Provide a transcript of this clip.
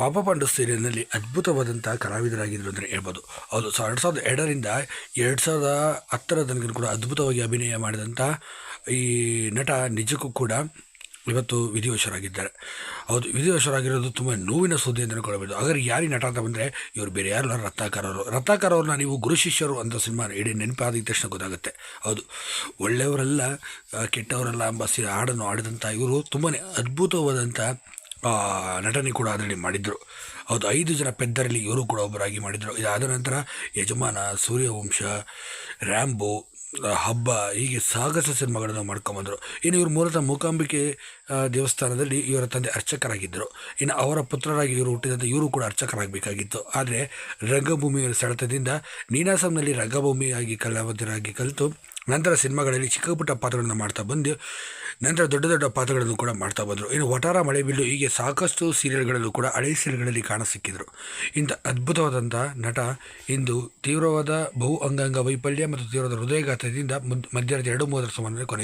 ಪಾಪ ಪಾಂಡು ಸೀರಿಯಲ್ನಲ್ಲಿ ಅದ್ಭುತವಾದಂಥ ಕಲಾವಿದರಾಗಿದ್ದರು ಅಂದರೆ ಹೇಳ್ಬೋದು. ಹೌದು, ಸೊ ಎರಡು ಸಾವಿರದ ಎರಡರಿಂದ ಎರಡು ಸಾವಿರದ ಹತ್ತರ ತನಕ ಕೂಡ ಅದ್ಭುತವಾಗಿ ಅಭಿನಯ ಮಾಡಿದಂಥ ಈ ನಟ ನಿಜಕ್ಕೂ ಕೂಡ ಇವತ್ತು ವಿಧಿವಶರಾಗಿದ್ದಾರೆ. ಹೌದು, ವಿಧಿವಶರಾಗಿರೋದು ತುಂಬ ನೋವಿನ ಸುದ್ದಿ ಅಂತಲೇ ಕೊಡಬಹುದು ಹಾಗಾದ್ರೆ ಯಾರಿ ನಟ ಅಂತ ಬಂದರೆ ಇವರು ಬೇರೆ ಯಾರು ರತ್ನಾಕರ್ ಅವರು. ರತ್ನಾಕರ್ ಅವ್ರನ್ನ ನೀವು ಗುರು ಶಿಷ್ಯರು ಅಂತ ಸಿನಿಮಾ ಇಡೀ ನೆನಪಾದ ತಕ್ಷಣ ಗೊತ್ತಾಗುತ್ತೆ. ಹೌದು, ಒಳ್ಳೆಯವರೆಲ್ಲ, ಕೆಟ್ಟವರೆಲ್ಲ ಎಂಬ ಸಿ ಹಾಡನ್ನು ಆಡಿದಂಥ ಇವರು ತುಂಬಾ ಅದ್ಭುತವಾದಂಥ ನಟನೆ ಕೂಡ ಅದರಲ್ಲಿ ಮಾಡಿದರು. ಹೌದು, ಐದು ಜನ ಪೆದ್ದರಲ್ಲಿ ಇವರು ಕೂಡ ಒಬ್ಬರಾಗಿ ಮಾಡಿದರು. ಇದಾದ ನಂತರ ಯಜಮಾನ, ಸೂರ್ಯವಂಶ ರ್ಯಾಂಬೋ ಹಬ್ಬ, ಹೀಗೆ ಸಾಹಸ ಸಿನಿಮಾಗಳನ್ನು ಮಾಡ್ಕೊಂಬಂದರು. ಇನ್ನು ಇವರು ಮೂಲತಃ ಮೂಕಾಂಬಿಕೆ ದೇವಸ್ಥಾನದಲ್ಲಿ ಇವರ ತಂದೆ ಅರ್ಚಕರಾಗಿದ್ದರು. ಇನ್ನು ಅವರ ಪುತ್ರರಾಗಿ ಇವರು ಹುಟ್ಟಿದಂತೆ ಇವರು ಕೂಡ ಅರ್ಚಕರಾಗಬೇಕಾಗಿತ್ತು. ಆದರೆ ರಂಗಭೂಮಿಯ ಸೆಳೆತದಿಂದ ನೀನಾಸಂನಲ್ಲಿ ರಂಗಭೂಮಿಯಾಗಿ ಕಲಾವಿದರಾಗಿ ಕಲಿತು, ನಂತರ ಸಿನಿಮಾಗಳಲ್ಲಿ ಚಿಕ್ಕಪುಟ್ಟ ಪಾತ್ರಗಳನ್ನು ಮಾಡ್ತಾ ಬಂದು ನಂತರ ದೊಡ್ಡ ದೊಡ್ಡ ಪಾತ್ರಗಳನ್ನು ಕೂಡ ಮಾಡ್ತಾ ಬಂದರು. ಇನ್ನು ವಟಾರ ಮಳೆಬಿಲ್ಲು ಹೀಗೆ ಸಾಕಷ್ಟು ಸೀರಿಯಲ್ಗಳಲ್ಲೂ ಕೂಡ ಹಳೆ ಸೀರಿಯಲ್ಗಳಲ್ಲಿ ಕಾಣಸಿಕ್ಕಿದ್ರು. ಇಂಥ ಅದ್ಭುತವಾದಂಥ ನಟ ಇಂದು ತೀವ್ರವಾದ ಬಹು ಅಂಗಾಂಗ ವೈಫಲ್ಯ ಮತ್ತು ತೀವ್ರವಾದ ಹೃದಯಘಾತದಿಂದ ಮಧ್ಯರಾತ್ರಿ ಎರಡು ಮೂವತ್ತರ ಸಮಯ ಕೊನೆ